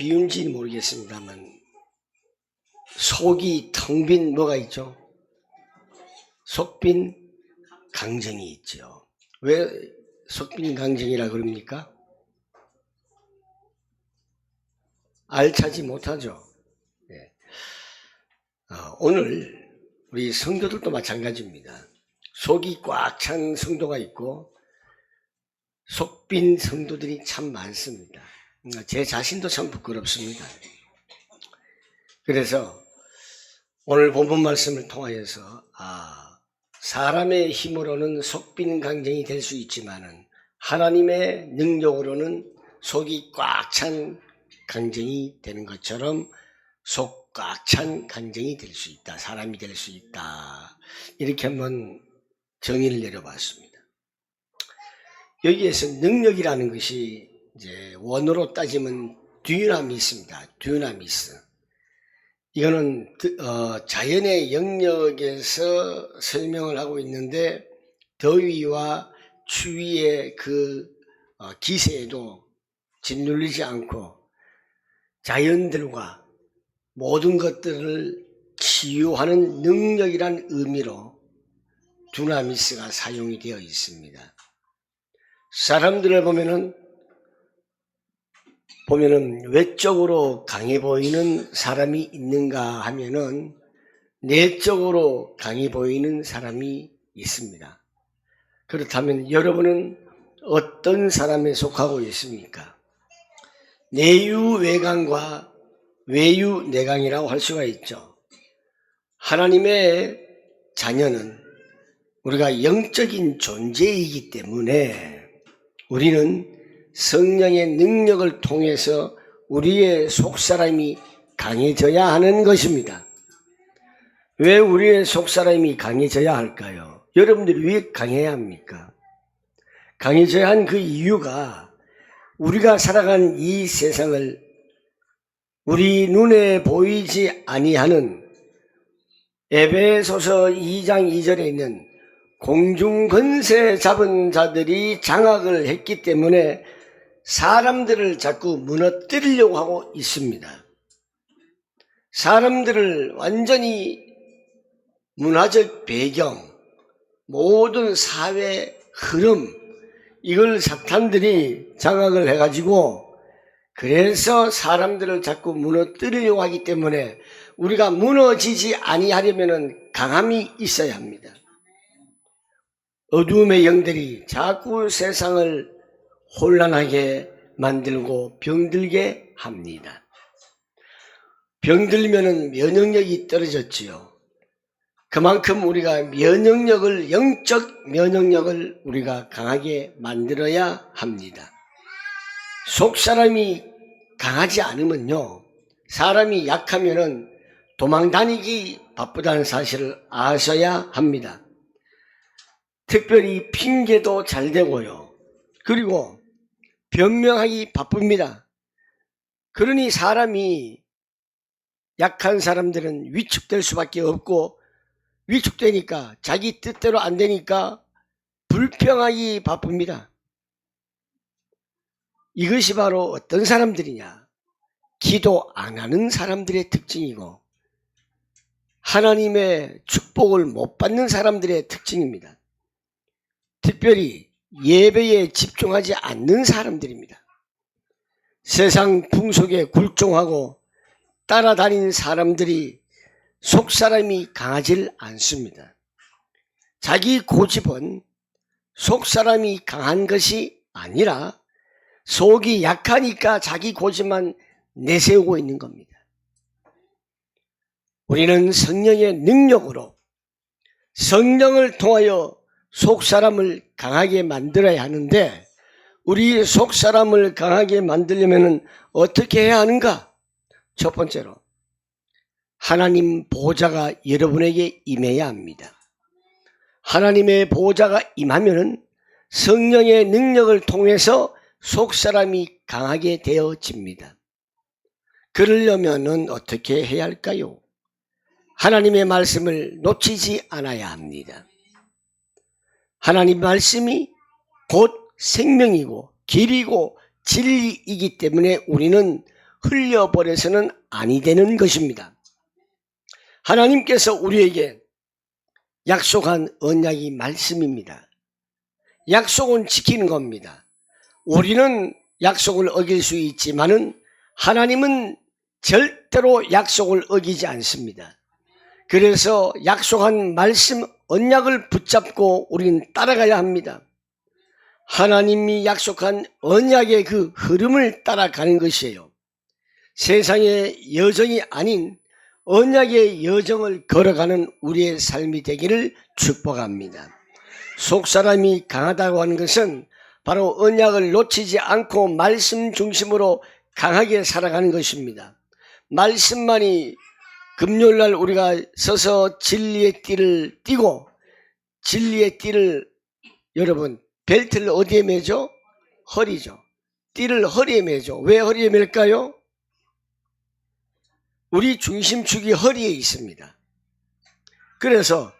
비운지 모르겠습니다만 속이 텅 빈 뭐가 있죠? 속빈 강정이 있죠. 왜 속빈 강정이라 그럽니까? 알차지 못하죠. 예. 아, 오늘 우리 성도들도 마찬가지입니다. 속이 꽉 찬 성도가 있고 속빈 성도들이 참 많습니다. 제 자신도 참 부끄럽습니다. 그래서 오늘 본문 말씀을 통하여서 아 사람의 힘으로는 속빈 강정이 될 수 있지만은 하나님의 능력으로는 속이 꽉 찬 강정이 되는 것처럼 속 꽉 찬 강정이 될 수 있다. 사람이 될 수 있다. 이렇게 한번 정의를 내려봤습니다. 여기에서 능력이라는 것이 이제 원어로 따지면 듀나미스입니다. 듀나미스. 이거는 드- 어, 자연의 영역에서 설명을 하고 있는데 더위와 추위의 그 어, 기세에도 짓눌리지 않고 자연들과 모든 것들을 치유하는 능력이란 의미로 두나미스가 사용이 되어 있습니다. 사람들을 보면은 보면은 외적으로 강해 보이는 사람이 있는가 하면은 내적으로 강해 보이는 사람이 있습니다. 그렇다면 여러분은 어떤 사람에 속하고 있습니까? 내유 외강과 외유 내강이라고 할 수가 있죠. 하나님의 자녀는 우리가 영적인 존재이기 때문에 우리는 성령의 능력을 통해서 우리의 속사람이 강해져야 하는 것입니다. 왜 우리의 속사람이 강해져야 할까요? 여러분들이 왜 강해야 합니까? 강해져야 한 그 이유가 우리가 살아간 이 세상을 우리 눈에 보이지 아니하는 에베소서 2장 2절에 있는 공중 건세 잡은 자들이 장악을 했기 때문에 사람들을 자꾸 무너뜨리려고 하고 있습니다. 사람들을 완전히 문화적 배경, 모든 사회 흐름, 이걸 사탄들이 장악을 해가지고 그래서 사람들을 자꾸 무너뜨리려고 하기 때문에 우리가 무너지지 아니하려면 강함이 있어야 합니다. 어두움의 영들이 자꾸 세상을 혼란하게 만들고 병들게 합니다. 병들면은 면역력이 떨어졌지요. 그만큼 우리가 면역력을, 영적 면역력을 우리가 강하게 만들어야 합니다. 속 사람이 강하지 않으면요. 사람이 약하면은 도망 다니기 바쁘다는 사실을 아셔야 합니다. 특별히 핑계도 잘 되고요. 그리고 변명하기 바쁩니다. 그러니 사람이 약한 사람들은 위축될 수밖에 없고 위축되니까 자기 뜻대로 안 되니까 불평하기 바쁩니다. 이것이 바로 어떤 사람들이냐? 기도 안 하는 사람들의 특징이고 하나님의 축복을 못 받는 사람들의 특징입니다. 특별히 예배에 집중하지 않는 사람들입니다. 세상 풍속에 굴종하고 따라다니는 사람들이 속사람이 강하질 않습니다. 자기 고집은 속사람이 강한 것이 아니라 속이 약하니까 자기 고집만 내세우고 있는 겁니다. 우리는 성령의 능력으로 성령을 통하여 속 사람을 강하게 만들어야 하는데 우리 속 사람을 강하게 만들려면 어떻게 해야 하는가? 첫 번째로 하나님 보좌가 여러분에게 임해야 합니다. 하나님의 보좌가 임하면은 성령의 능력을 통해서 속 사람이 강하게 되어집니다. 그러려면은 어떻게 해야 할까요? 하나님의 말씀을 놓치지 않아야 합니다. 하나님 말씀이 곧 생명이고 길이고 진리이기 때문에 우리는 흘려버려서는 아니 되는 것입니다. 하나님께서 우리에게 약속한 언약이 말씀입니다. 약속은 지키는 겁니다. 우리는 약속을 어길 수 있지만은 하나님은 절대로 약속을 어기지 않습니다. 그래서 약속한 말씀 언약을 붙잡고 우리는 따라가야 합니다. 하나님이 약속한 언약의 그 흐름을 따라가는 것이에요. 세상의 여정이 아닌 언약의 여정을 걸어가는 우리의 삶이 되기를 축복합니다. 속사람이 강하다고 하는 것은 바로 언약을 놓치지 않고 말씀 중심으로 강하게 살아가는 것입니다. 말씀만이 금요일 날 우리가 서서 진리의 띠를 띠고 진리의 띠를 여러분 벨트를 어디에 매죠? 허리죠. 띠를 허리에 매죠. 왜 허리에 맬까요? 우리 중심축이 허리에 있습니다. 그래서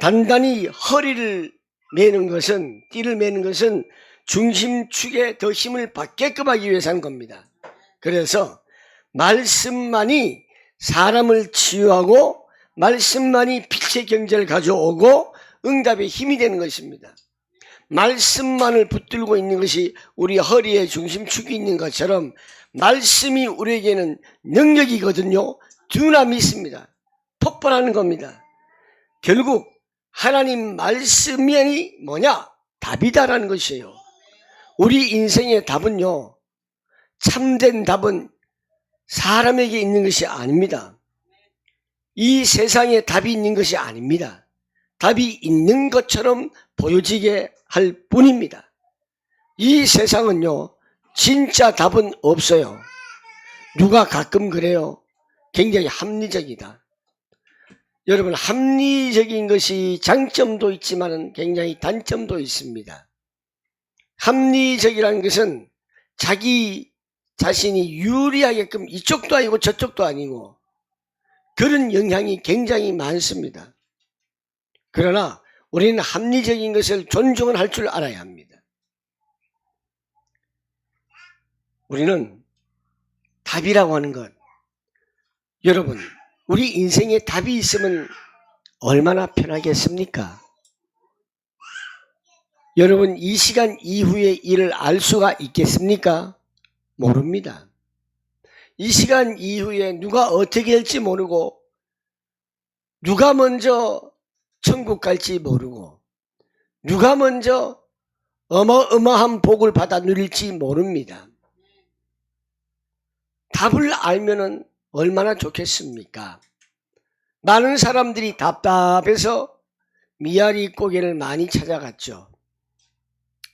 단단히 허리를 매는 것은 띠를 매는 것은 중심축에 더 힘을 받게끔 하기 위해서 한 겁니다. 그래서 말씀만이 사람을 치유하고 말씀만이 빛의 경제를 가져오고 응답의 힘이 되는 것입니다. 말씀만을 붙들고 있는 것이 우리 허리에 중심축이 있는 것처럼 말씀이 우리에게는 능력이거든요. 두나 믿습니다. 폭발하는 겁니다. 결국 하나님 말씀이 뭐냐? 답이다라는 것이에요. 우리 인생의 답은요. 참된 답은 사람에게 있는 것이 아닙니다. 이 세상에 답이 있는 것이 아닙니다. 답이 있는 것처럼 보여지게 할 뿐입니다. 이 세상은요, 진짜 답은 없어요. 누가 가끔 그래요. 굉장히 합리적이다. 여러분, 합리적인 것이 장점도 있지만 굉장히 단점도 있습니다. 합리적이라는 것은 자기 자신이 유리하게끔 이쪽도 아니고 저쪽도 아니고 그런 영향이 굉장히 많습니다. 그러나 우리는 합리적인 것을 존중을 할줄 알아야 합니다. 우리는 답이라고 하는 것, 여러분, 우리 인생에 답이 있으면 얼마나 편하겠습니까? 여러분, 이 시간 이후의 일을 알 수가 있겠습니까? 모릅니다. 이 시간 이후에 누가 어떻게 할지 모르고, 누가 먼저 천국 갈지 모르고, 누가 먼저 어마어마한 복을 받아 누릴지 모릅니다. 답을 알면은 얼마나 좋겠습니까? 많은 사람들이 답답해서 미아리 고개를 많이 찾아갔죠.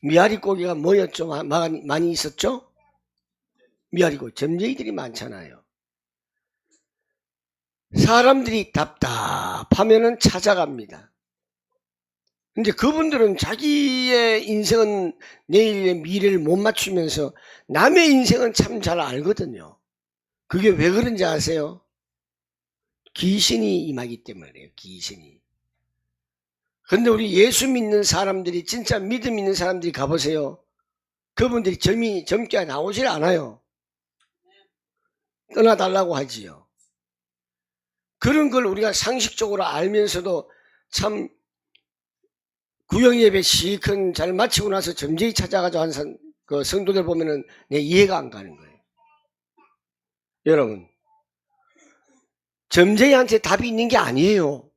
미아리 고개가 뭐였죠? 많이 있었죠? 미아리 고개. 점쟁이들이 많잖아요. 사람들이 답답하면은 찾아갑니다. 근데 그분들은 자기의 인생은 내일의 미래를 못 맞추면서 남의 인생은 참 잘 알거든요. 그게 왜 그런지 아세요? 귀신이 임하기 때문에 그래요. 귀신이. 근데 우리 예수 믿는 사람들이 진짜 믿음 있는 사람들이 가보세요. 그분들이 점이 젊게 나오질 않아요. 떠나달라고 하지요. 그런 걸 우리가 상식적으로 알면서도 참 구역 예배 시큰 잘 마치고 나서 점쟁이 찾아가지고 한 san- 그 성도들 보면은 내 이해가 안 가는 거예요. 여러분, 점쟁이한테 답이 있는 게 아니에요.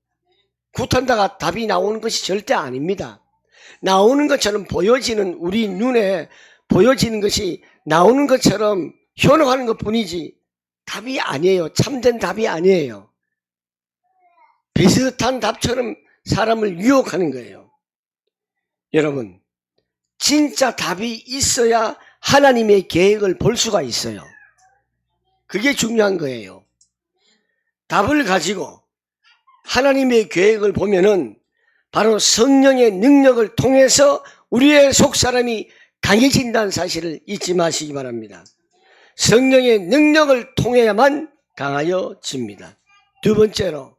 굿한다가 답이 나오는 것이 절대 아닙니다. 나오는 것처럼 보여지는 우리 눈에 보여지는 것이 나오는 것처럼 현혹하는 것 뿐이지 답이 아니에요. 참된 답이 아니에요. 비슷한 답처럼 사람을 유혹하는 거예요. 여러분, 진짜 답이 있어야 하나님의 계획을 볼 수가 있어요. 그게 중요한 거예요. 답을 가지고 하나님의 계획을 보면은 바로 성령의 능력을 통해서 우리의 속 사람이 강해진다는 사실을 잊지 마시기 바랍니다. 성령의 능력을 통해야만 강하여집니다. 두 번째로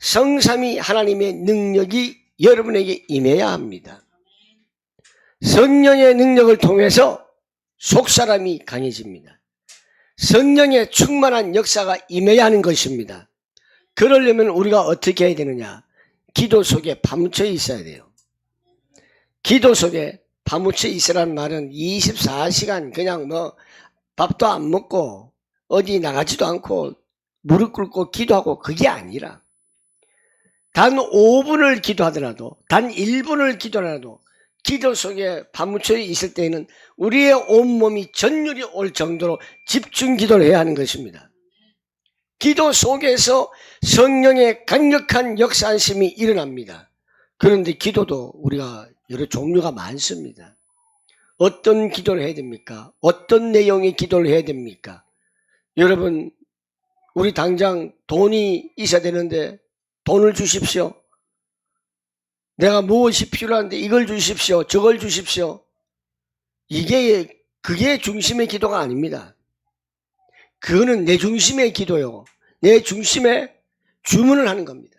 성삼이 하나님의 능력이 여러분에게 임해야 합니다. 성령의 능력을 통해서 속 사람이 강해집니다. 성령의 충만한 역사가 임해야 하는 것입니다. 그러려면 우리가 어떻게 해야 되느냐? 기도 속에 파묻혀 있어야 돼요. 기도 속에 파묻혀 있으라는 말은 24시간 그냥 뭐 밥도 안 먹고 어디 나가지도 않고 무릎 꿇고 기도하고 그게 아니라 단 5분을 기도하더라도 단 1분을 기도하더라도 기도 속에 파묻혀 있을 때에는 우리의 온몸이 전율이 올 정도로 집중 기도를 해야 하는 것입니다. 기도 속에서 성령의 강력한 역사심이 일어납니다. 그런데 기도도 우리가 여러 종류가 많습니다. 어떤 기도를 해야 됩니까? 어떤 내용의 기도를 해야 됩니까? 여러분, 우리 당장 돈이 있어야 되는데 돈을 주십시오. 내가 무엇이 필요한데 이걸 주십시오. 저걸 주십시오. 이게, 그게 중심의 기도가 아닙니다. 그거는 내 중심의 기도요. 내 중심에 주문을 하는 겁니다.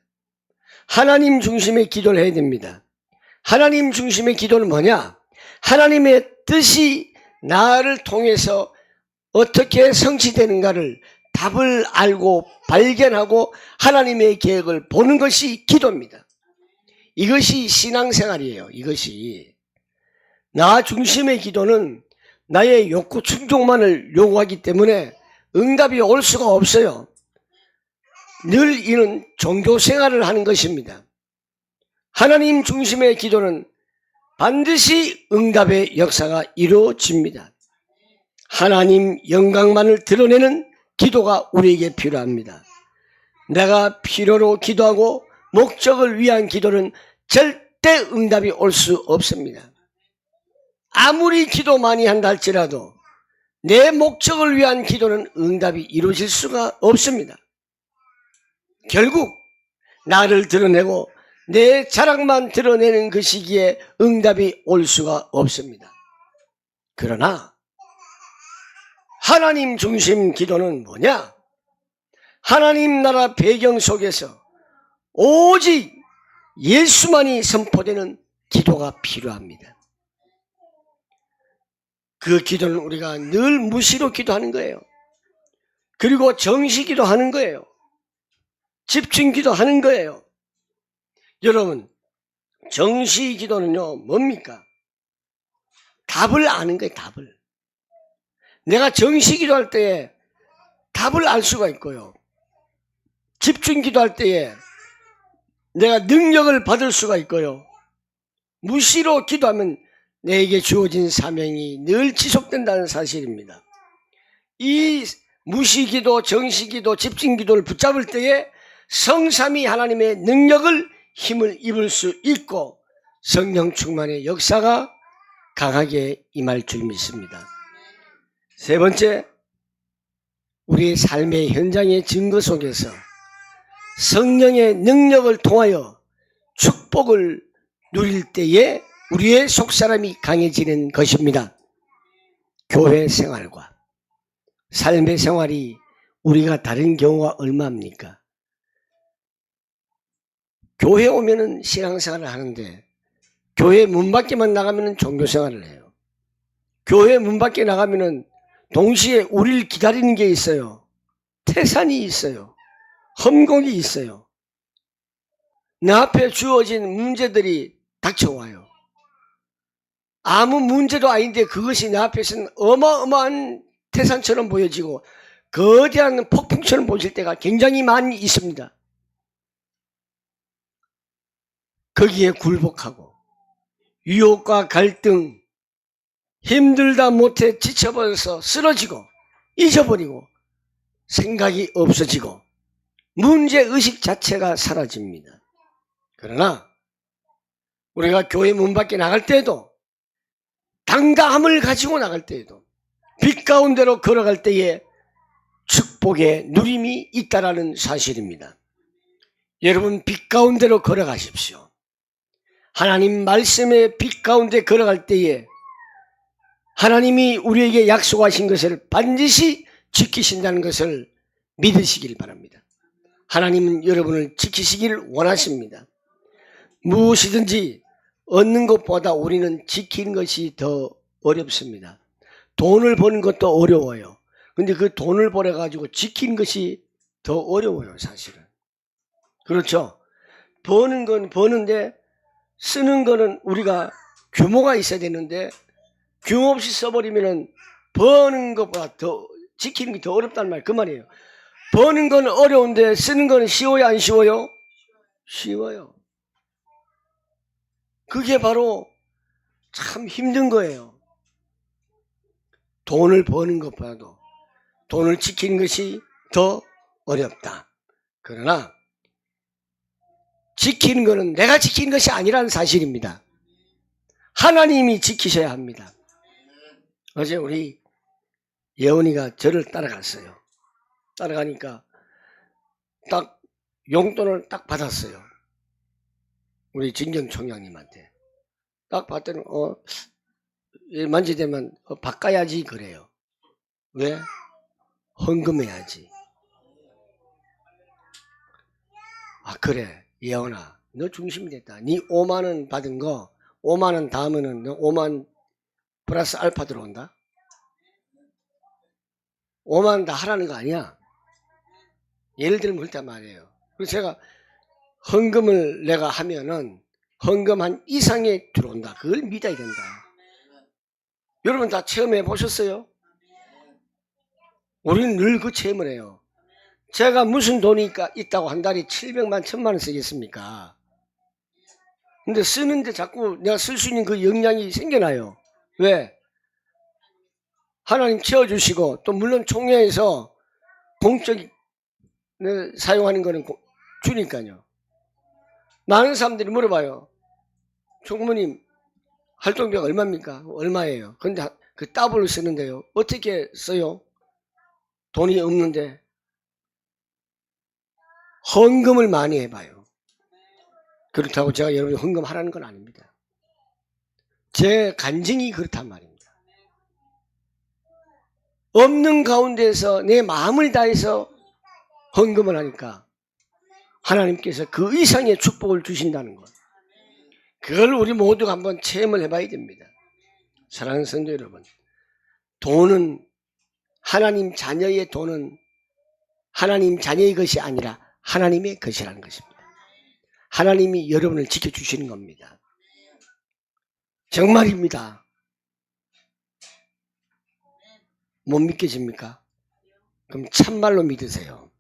하나님 중심의 기도를 해야 됩니다. 하나님 중심의 기도는 뭐냐? 하나님의 뜻이 나를 통해서 어떻게 성취되는가를 답을 알고 발견하고 하나님의 계획을 보는 것이 기도입니다. 이것이 신앙생활이에요. 이것이. 나 중심의 기도는 나의 욕구 충족만을 요구하기 때문에 응답이 올 수가 없어요. 늘 이는 종교 생활을 하는 것입니다. 하나님 중심의 기도는 반드시 응답의 역사가 이루어집니다. 하나님 영광만을 드러내는 기도가 우리에게 필요합니다. 내가 필요로 기도하고 목적을 위한 기도는 절대 응답이 올 수 없습니다. 아무리 기도 많이 한다 할지라도 내 목적을 위한 기도는 응답이 이루어질 수가 없습니다. 결국 나를 드러내고 내 자랑만 드러내는 그 시기에 응답이 올 수가 없습니다. 그러나 하나님 중심 기도는 뭐냐? 하나님 나라 배경 속에서 오직 예수만이 선포되는 기도가 필요합니다. 그 기도는 우리가 늘 무시로 기도하는 거예요. 그리고 정시 기도하는 거예요. 집중 기도하는 거예요. 여러분, 정시 기도는요, 뭡니까? 답을 아는 거예요, 답을. 내가 정시 기도할 때에 답을 알 수가 있고요. 집중 기도할 때에 내가 능력을 받을 수가 있고요. 무시로 기도하면 내게 주어진 사명이 늘 지속된다는 사실입니다. 이 무시기도, 정시기도, 집중기도를 붙잡을 때에 성삼이 하나님의 능력을 힘을 입을 수 있고 성령 충만의 역사가 강하게 임할 줄 믿습니다. 세 번째, 우리의 삶의 현장의 증거 속에서 성령의 능력을 통하여 축복을 누릴 때에 우리의 속사람이 강해지는 것입니다. 교회 생활과 삶의 생활이 우리가 다른 경우가 얼마입니까? 교회 오면은 신앙생활을 하는데 교회 문 밖에만 나가면은 종교생활을 해요. 교회 문 밖에 나가면은 동시에 우리를 기다리는 게 있어요. 태산이 있어요. 험곡이 있어요. 내 앞에 주어진 문제들이 닥쳐와요. 아무 문제도 아닌데 그것이 내 앞에서는 어마어마한 태산처럼 보여지고 거대한 폭풍처럼 보일 때가 굉장히 많이 있습니다. 거기에 굴복하고 유혹과 갈등 힘들다 못해 지쳐버려서 쓰러지고 잊어버리고 생각이 없어지고 문제의식 자체가 사라집니다. 그러나 우리가 교회 문 밖에 나갈 때에도 당당함을 가지고 나갈 때에도 빛 가운데로 걸어갈 때에 축복의 누림이 있다라는 사실입니다. 여러분 빛 가운데로 걸어가십시오. 하나님 말씀의 빛 가운데 걸어갈 때에 하나님이 우리에게 약속하신 것을 반드시 지키신다는 것을 믿으시길 바랍니다. 하나님은 여러분을 지키시기를 원하십니다. 무엇이든지 얻는 것보다 우리는 지키는 것이 더 어렵습니다. 돈을 버는 것도 어려워요. 근데 그 돈을 벌어 가지고 지킨 것이 더 어려워요, 사실은. 그렇죠? 버는 건 버는데 쓰는 거는 우리가 규모가 있어야 되는데 규모 없이 써버리면은 버는 것보다 더 지키는 게 더 어렵단 말, 그 말이에요. 버는 건 어려운데 쓰는 거는 쉬워요, 안 쉬워요? 쉬워요. 그게 바로 참 힘든 거예요. 돈을 버는 것보다도 돈을 지키는 것이 더 어렵다. 그러나 지키는 것은 내가 지키는 것이 아니라는 사실입니다. 하나님이 지키셔야 합니다. 어제 우리 예원이가 저를 따라갔어요. 따라가니까 딱 용돈을 딱 받았어요. 우리 진경 총장님한테. 딱 봤더니 어일 만지되면 어, 바꿔야지 그래요. 왜? 헌금해야지. 아 그래 예원아 너 중심이 됐다. 네 5만 원 받은 거 5만 원 다음에는 너 5만 플러스 알파 들어온다. 5만 원 다 하라는 거 아니야. 예를 들면 그렇단 말이에요. 그래서 제가 헌금을 내가 하면은 헌금 한 이상에 들어온다. 그걸 믿어야 된다. 여러분 다 체험해 보셨어요? 우리는 늘 그 체험을 해요. 제가 무슨 돈이 있다고 한 달에 700만, 1000만 원 쓰겠습니까? 근데 쓰는데 자꾸 내가 쓸 수 있는 그 역량이 생겨나요. 왜? 하나님 채워주시고 또 물론 총회에서 공적 사용하는 거는 고- 주니까요. 많은 사람들이 물어봐요. 총무님 활동비가 얼마입니까? 얼마예요? 근데 하- 그 더블을 쓰는데요. 어떻게 써요? 돈이 없는데 헌금을 많이 해봐요. 그렇다고 제가 여러분 헌금 하라는 건 아닙니다. 제 간증이 그렇단 말입니다. 없는 가운데서 내 마음을 다해서 헌금을 하니까 하나님께서 그 이상의 축복을 주신다는 것. 그걸 우리 모두가 한번 체험을 해봐야 됩니다. 사랑하는 성도 여러분, 돈은 하나님 자녀의 돈은 하나님 자녀의 것이 아니라 하나님의 것이라는 것입니다. 하나님이 여러분을 지켜주시는 겁니다. 정말입니다. 못 믿겨집니까? 그럼 참말로 믿으세요.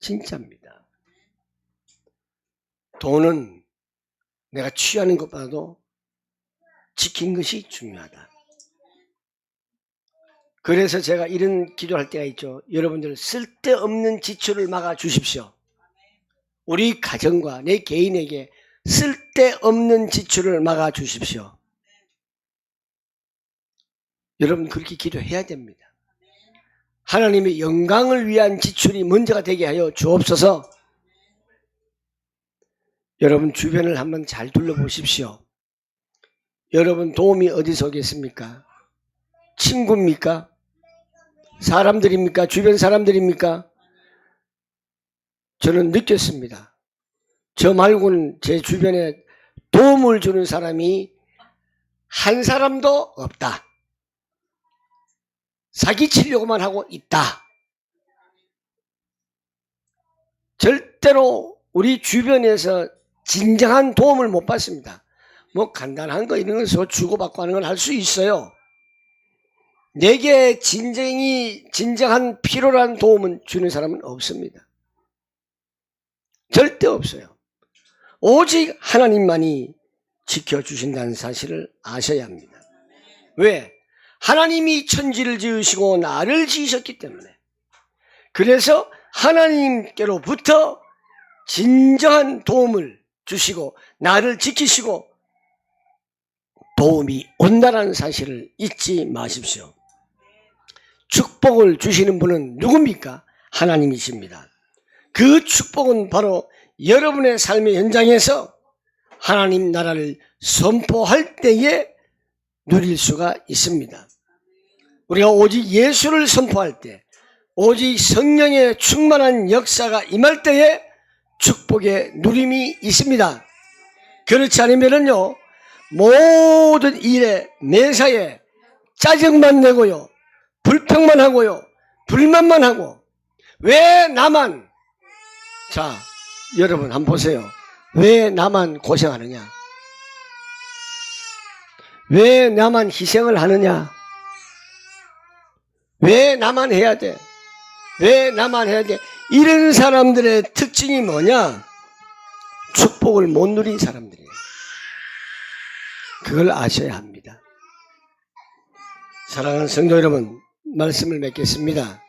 진짜입니다. 돈은 내가 취하는 것보다도 지킨 것이 중요하다. 그래서 제가 이런 기도할 때가 있죠. 여러분들 쓸데없는 지출을 막아 주십시오. 우리 가정과 내 개인에게 쓸데없는 지출을 막아 주십시오. 여러분 그렇게 기도해야 됩니다. 하나님의 영광을 위한 지출이 먼저가 되게 하여 주옵소서. 여러분 주변을 한번 잘 둘러보십시오. 여러분 도움이 어디서 오겠습니까? 친구입니까? 사람들입니까? 주변 사람들입니까? 저는 느꼈습니다. 저 말고는 제 주변에 도움을 주는 사람이 한 사람도 없다. 사기치려고만 하고 있다. 절대로 우리 주변에서 진정한 도움을 못 받습니다. 뭐 간단한 거 이런 거서 주고받고 하는 건 할 수 있어요. 내게 진정이 진정한 필요한 도움은 주는 사람은 없습니다. 절대 없어요. 오직 하나님만이 지켜주신다는 사실을 아셔야 합니다. 왜? 하나님이 천지를 지으시고 나를 지으셨기 때문에. 그래서 하나님께로부터 진정한 도움을 주시고 나를 지키시고 도움이 온다는 사실을 잊지 마십시오. 축복을 주시는 분은 누굽니까? 하나님이십니다. 그 축복은 바로 여러분의 삶의 현장에서 하나님 나라를 선포할 때에 누릴 수가 있습니다. 우리가 오직 예수를 선포할 때, 오직 성령의 충만한 역사가 임할 때에 축복의 누림이 있습니다. 그렇지 않으면요, 모든 일에, 매사에 짜증만 내고요, 불평만 하고요, 불만만 하고 왜 나만 자 여러분 한번 보세요. 왜 나만 고생하느냐? 왜 나만 희생을 하느냐? 왜 나만 해야 돼? 왜 나만 해야 돼? 이런 사람들의 특징이 뭐냐? 축복을 못 누린 사람들이에요. 그걸 아셔야 합니다. 사랑하는 성도 여러분, 말씀을 맺겠습니다.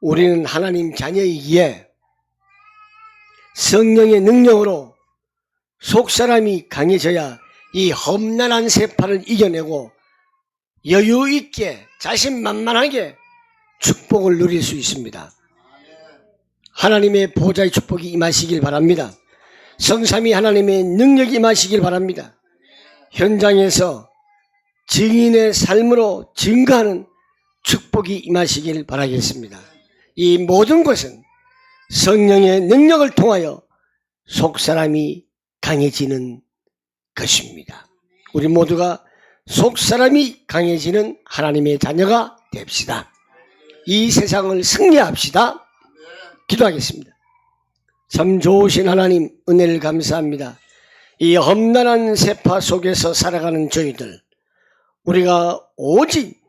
우리는 하나님 자녀이기에 성령의 능력으로 속사람이 강해져야 이 험난한 세파를 이겨내고 여유 있게 자신만만하게 축복을 누릴 수 있습니다. 하나님의 보좌의 축복이 임하시길 바랍니다. 성삼이 하나님의 능력이 임하시길 바랍니다. 현장에서 증인의 삶으로 증거하는 축복이 임하시길 바라겠습니다. 이 모든 것은 성령의 능력을 통하여 속사람이 강해지는 것입니다. 우리 모두가 속사람이 강해지는 하나님의 자녀가 됩시다. 이 세상을 승리합시다. 기도하겠습니다. 참 좋으신 하나님 은혜를 감사합니다. 이 험난한 세파 속에서 살아가는 저희들 우리가 오직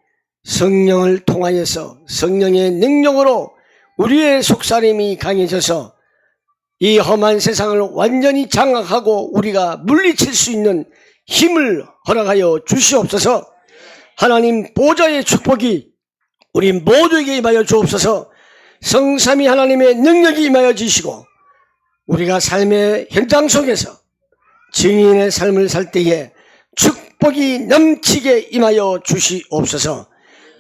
성령을 통하여서 성령의 능력으로 우리의 속사람이 강해져서 이 험한 세상을 완전히 장악하고 우리가 물리칠 수 있는 힘을 허락하여 주시옵소서. 하나님 보좌의 축복이 우리 모두에게 임하여 주옵소서. 성삼이 하나님의 능력이 임하여 주시고 우리가 삶의 현장 속에서 증인의 삶을 살 때에 축복이 넘치게 임하여 주시옵소서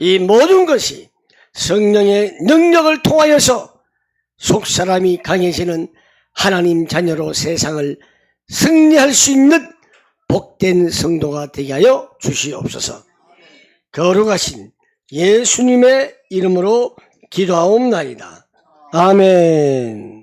이 모든 것이 성령의 능력을 통하여서 속사람이 강해지는 하나님 자녀로 세상을 승리할 수 있는 복된 성도가 되게 하여 주시옵소서 거룩하신 예수님의 이름으로 기도하옵나이다. 아멘